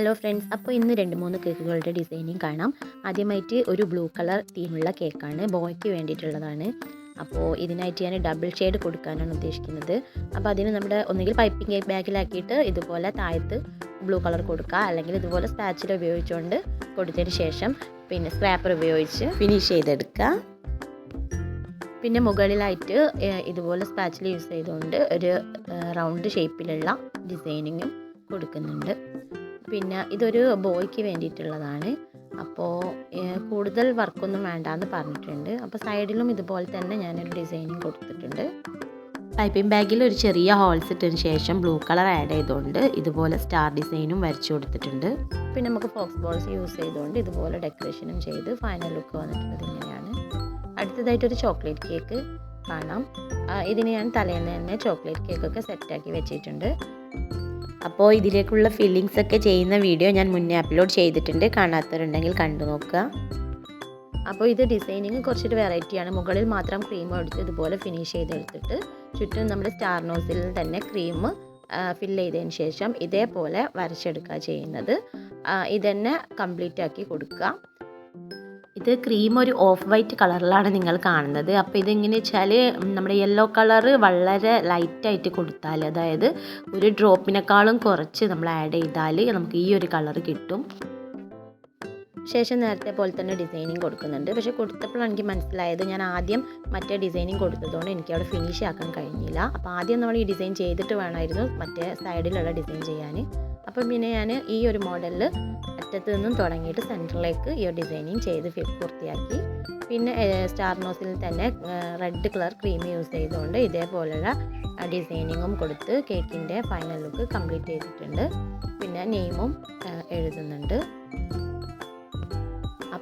Hello friends അപ്പോൾ ഇന്ന് രണ്ട് മൂന്ന് കേക്കുകളുടെ ഡിസൈനിങ് കാണാം. ആദ്യമായിട്ട് ഒരു ബ്ലൂ കളർ തീമുള്ള കേക്കാണ്. ബോയ്ക്ക് വേണ്ടിയിട്ടുള്ളതാണ്. അപ്പോൾ ഇതിനായിട്ട് ഞാൻ ഡബിൾ ഷെയ്ഡ് കൊടുക്കാനാണ് ഉദ്ദേശിക്കുന്നത്. അപ്പോൾ അതിന് നമ്മുടെ ഒന്നുകിൽ പൈപ്പിംഗ് ബാഗിലാക്കിയിട്ട് ഇതുപോലെ താഴത്ത് ബ്ലൂ കളർ കൊടുക്കുക. അല്ലെങ്കിൽ ഇതുപോലെ സ്പാച്ചിൽ ഉപയോഗിച്ചുകൊണ്ട് കൊടുത്തതിന് ശേഷം പിന്നെ സ്ക്രാപ്പർ ഉപയോഗിച്ച് ഫിനിഷ് ചെയ്തെടുക്കുക. പിന്നെ മുകളിലായിട്ട് ഇതുപോലെ സ്പാച്ചിൽ യൂസ് ചെയ്തുകൊണ്ട് ഒരു റൗണ്ട് ഷേപ്പിലുള്ള ഡിസൈനിങ്ങും കൊടുക്കുന്നുണ്ട്. പിന്നെ ഇതൊരു ബോയ്ക്ക് വേണ്ടിയിട്ടുള്ളതാണ്. അപ്പോൾ കൂടുതൽ വർക്കൊന്നും വേണ്ടാന്ന് പറഞ്ഞിട്ടുണ്ട്. അപ്പോൾ സൈഡിലും ഇതുപോലെ തന്നെ ഞാനൊരു ഡിസൈനിങ് കൊടുത്തിട്ടുണ്ട്. പൈപ്പിംഗ് ബാഗിൽ ഒരു ചെറിയ ഹോൾസ് ഇട്ടതിന് ശേഷം ബ്ലൂ കളർ ആഡ് ചെയ്തുകൊണ്ട് ഇതുപോലെ സ്റ്റാർ ഡിസൈനും വരച്ചു കൊടുത്തിട്ടുണ്ട്. പിന്നെ നമുക്ക് ഫോക്സ് ബോൾസ് യൂസ് ചെയ്തുകൊണ്ട് ഇതുപോലെ ഡെക്കറേഷനും ചെയ്ത് ഫൈനൽ ലുക്ക് വന്നിട്ടുള്ളത് ഇങ്ങനെയാണ്. അടുത്തതായിട്ടൊരു ചോക്ലേറ്റ് കേക്ക് കാണാം. ഇതിന് ഞാൻ തലേന്ന് തന്നെ ചോക്ലേറ്റ് കേക്കൊക്കെ സെറ്റാക്കി വെച്ചിട്ടുണ്ട്. അപ്പോൾ ഇതിലേക്കുള്ള ഫില്ലിങ്സ് ഒക്കെ ചെയ്യുന്ന വീഡിയോ ഞാൻ മുന്നേ അപ്ലോഡ് ചെയ്തിട്ടുണ്ട്. കാണാത്തവരുണ്ടെങ്കിൽ കണ്ടു നോക്കുക. അപ്പോൾ ഇത് ഡിസൈനിങ് കുറച്ചൊരു വെറൈറ്റിയാണ് മുകളിൽ മാത്രം ക്രീം എടുത്ത് ഇതുപോലെ ഫിനിഷ് ചെയ്തെടുത്തിട്ട് ചുറ്റും നമ്മുടെ സ്റ്റാർ നോസിൽ തന്നെ ക്രീം ഫിൽ ചെയ്തതിന് ശേഷം ഇതേപോലെ വരച്ചെടുക്കുക ചെയ്യുന്നത്. ഇതന്നെ കംപ്ലീറ്റ് ആക്കി കൊടുക്കുക. ഇത് ക്രീം ഒരു ഓഫ് വൈറ്റ് കളറിലാണ് നിങ്ങൾ കാണുന്നത്. അപ്പോൾ ഇതെങ്ങനെ വെച്ചാൽ നമ്മുടെ യെല്ലോ കളറ് വളരെ ലൈറ്റായിട്ട് കൊടുത്താൽ അതായത് ഒരു ഡ്രോപ്പിനേക്കാളും കുറച്ച് നമ്മൾ ആഡ് ചെയ്താൽ നമുക്ക് ഈ ഒരു കളർ കിട്ടും. ശേഷം നേരത്തെ പോലെ തന്നെ ഡിസൈനിങ് കൊടുക്കുന്നുണ്ട്. പക്ഷേ കൊടുത്തപ്പോഴാണ് എനിക്ക് മനസ്സിലായത് ഞാൻ ആദ്യം മറ്റേ ഡിസൈനിങ് കൊടുത്തതുകൊണ്ട് എനിക്ക് അവിടെ ഫിനിഷ് ആക്കാൻ കഴിഞ്ഞില്ല. അപ്പോൾ ആദ്യം നമ്മൾ ഈ ഡിസൈൻ ചെയ്തിട്ട് വേണമായിരുന്നു മറ്റേ സൈഡിലുള്ള ഡിസൈൻ ചെയ്യാൻ. അപ്പം പിന്നെ ഞാൻ ഈ ഒരു മോഡലിൽ അറ്റത്ത് നിന്നും തുടങ്ങിയിട്ട് സെന്ററിലേക്ക് ഈ ഒരു ഡിസൈനിങ് ചെയ്ത് പൂർത്തിയാക്കി. പിന്നെ സ്റ്റാർ നോസിൽ തന്നെ റെഡ് കളർ ക്രീം യൂസ് ചെയ്തുകൊണ്ട് ഇതേപോലെയുള്ള ഡിസൈനിങ്ങും കൊടുത്ത് കേക്കിന്റെ ഫൈനൽ ലുക്ക് കംപ്ലീറ്റ് ചെയ്തിട്ടുണ്ട്. പിന്നെ നെയിമും എഴുതുന്നുണ്ട്.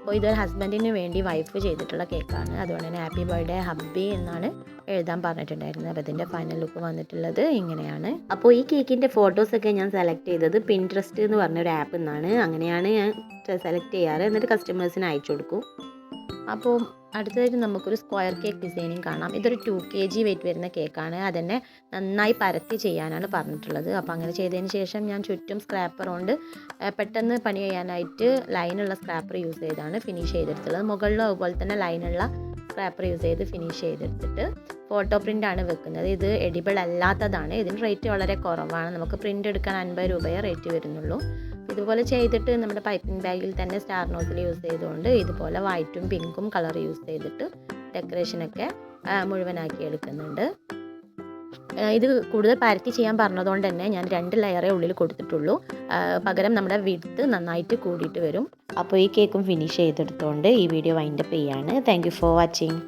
അപ്പോൾ ഇതൊരു ഹസ്ബൻഡിന് വേണ്ടി വൈഫ് ചെയ്തിട്ടുള്ള കേക്കാണ് അതുകൊണ്ട് തന്നെ ഹാപ്പി ബർത്ത്ഡേ ഹബ്ബി എന്നാണ് എഴുതാൻ പറഞ്ഞിട്ടുണ്ടായിരുന്നത്. അപ്പോൾ ഇതിന്റെ ഫൈനൽ ലുക്ക് വന്നിട്ടുള്ളത് ഇങ്ങനെയാണ്. അപ്പോൾ ഈ കേക്കിന്റെ ഫോട്ടോസൊക്കെ ഞാൻ സെലക്ട് ചെയ്തത് പിൻട്രസ്റ്റ് എന്ന് പറഞ്ഞ ഒരു ആപ്പ് നിന്നാണ് അങ്ങനെയാണ് ഞാൻ സെലക്ട് ചെയ്യാറ്. എന്നിട്ട് കസ്റ്റമേഴ്സിന് അയച്ചു കൊടുക്കും. അപ്പോൾ അടുത്തതായിട്ട് നമുക്കൊരു സ്ക്വയർ കേക്ക് ഡിസൈനിങ് കാണാം. ഇതൊരു ടു കെ ജി വെയിറ്റ് വരുന്ന കേക്കാണ്. അതന്നെ നന്നായി പരത്തി ചെയ്യാനാണ് പറഞ്ഞിട്ടുള്ളത്. അപ്പോൾ അങ്ങനെ ചെയ്തതിന് ശേഷം ഞാൻ ചുറ്റും സ്ക്രാപ്പർ കൊണ്ട് പെട്ടെന്ന് പണി ചെയ്യാനായിട്ട് ലൈനുള്ള സ്ക്രാപ്പർ യൂസ് ചെയ്താണ് ഫിനിഷ് ചെയ്തെടുത്തുള്ളത് മുകളിലും അതുപോലെ തന്നെ ലൈനുള്ള സ്ക്രാപ്പർ യൂസ് ചെയ്ത് ഫിനിഷ് ചെയ്തെടുത്തിട്ട് ഫോട്ടോ പ്രിന്റ് ആണ് വെക്കുന്നത്. ഇത് എഡിബിൾ അല്ലാത്തതാണ്. ഇതിന് റേറ്റ് വളരെ കുറവാണ്. നമുക്ക് പ്രിന്റ് എടുക്കാൻ അൻപത് രൂപയെ റേറ്റ് വരുന്നുള്ളൂ. ഇതുപോലെ ചെയ്തിട്ട് നമ്മുടെ പൈപ്പിംഗ് ബാഗിൽ തന്നെ സ്റ്റാർ നോസിൽ യൂസ് ചെയ്തുകൊണ്ട് ഇതുപോലെ വൈറ്റും പിങ്കും കളർ യൂസ് ചെയ്തിട്ട് ഡെക്കറേഷനൊക്കെ മുഴുവനാക്കി എടുക്കുന്നുണ്ട്. ഇത് കൂടുതൽ പരത്തി ചെയ്യാൻ പറഞ്ഞതുകൊണ്ട് തന്നെ ഞാൻ രണ്ട് ലെയറേ ഉള്ളിൽ കൊടുത്തിട്ടുള്ളൂ. പകരം നമ്മുടെ വിടുത്ത് നന്നായിട്ട് കൂടിയിട്ട് വരും. അപ്പോൾ ഈ കേക്കും ഫിനിഷ് ചെയ്തെടുത്തുകൊണ്ട് ഈ വീഡിയോ വൈൻഡപ്പ് ചെയ്യാണ്. Thank for watching.